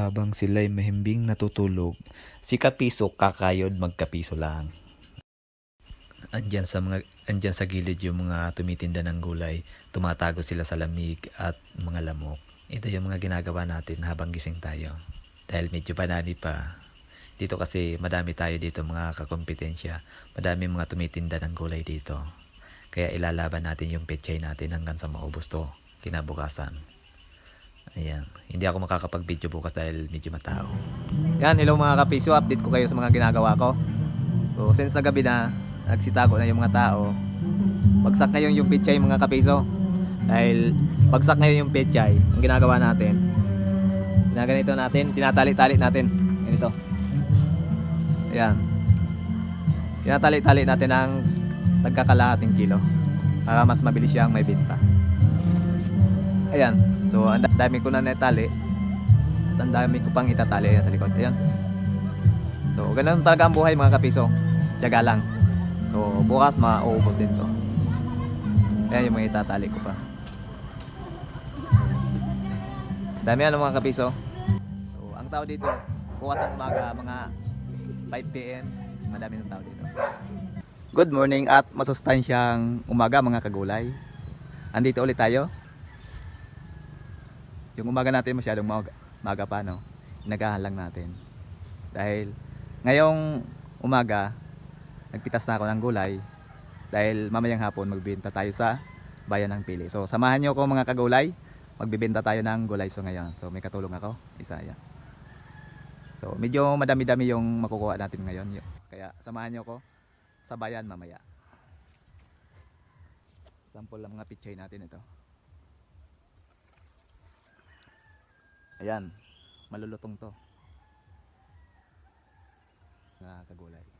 Habang sila'y mahimbing natutulog, si Kapiso kakayod magkapiso lang. Andyan sa mga andyan sa gilid yung mga tumitinda ng gulay, tumatago sila sa lamig at mga lamok. Ito yung mga ginagawa natin habang gising tayo. Dahil medyo panami pa. Dito kasi madami tayo dito mga kakompetensya. Madami mga tumitinda ng gulay dito. Kaya ilalaban natin yung petchay natin hanggang sa maubos to kinabukasan. Ayan. Hindi ako makakapag-video bukas dahil medyo matao. Yan, hello mga kapiso, update ko kayo sa mga ginagawa ko. So, since na gabi na, nagsitago na yung mga tao, bagsak ngayon yung pechay mga kapiso. Dahil bagsak ngayon yung pechay, ang ginagawa natin, ginaganito natin, tinatali-tali natin. Ganito. Ayan. Tinatali-tali natin ng tagkakalahating kilo para mas mabilis siyang may binta. Ayan. So, ang da- dami ko na natali. At ang dami ko pang itatali ayan sa likod. Ayan. So, ganun talaga ang buhay mga kapiso. Tiyaga lang. So, bukas mauubos din to. Ayan yung mga itatali ko pa. Dami ano mga kapiso. So, ang tao dito, bukas ng umaga, mga 5pm, madami ng tao dito. Good morning at masustansyang umaga mga kagulay. Andito ulit tayo. Yung umaga natin masyadong maga, maga pa no. Inagahan natin. Dahil ngayong umaga nagpitas na ako ng gulay dahil mamayang hapon magbibenta tayo sa bayan ng Pili. So samahan niyo ako mga kagulay. Magbibenta tayo ng gulay so ngayon. So may katulong ako. Isa yan. So medyo madami-dami yung makukuha natin ngayon. Kaya samahan niyo ako sa bayan mamaya. Sample lang mga pichay natin ito. Ayan, malulutong to. Mga kagulay.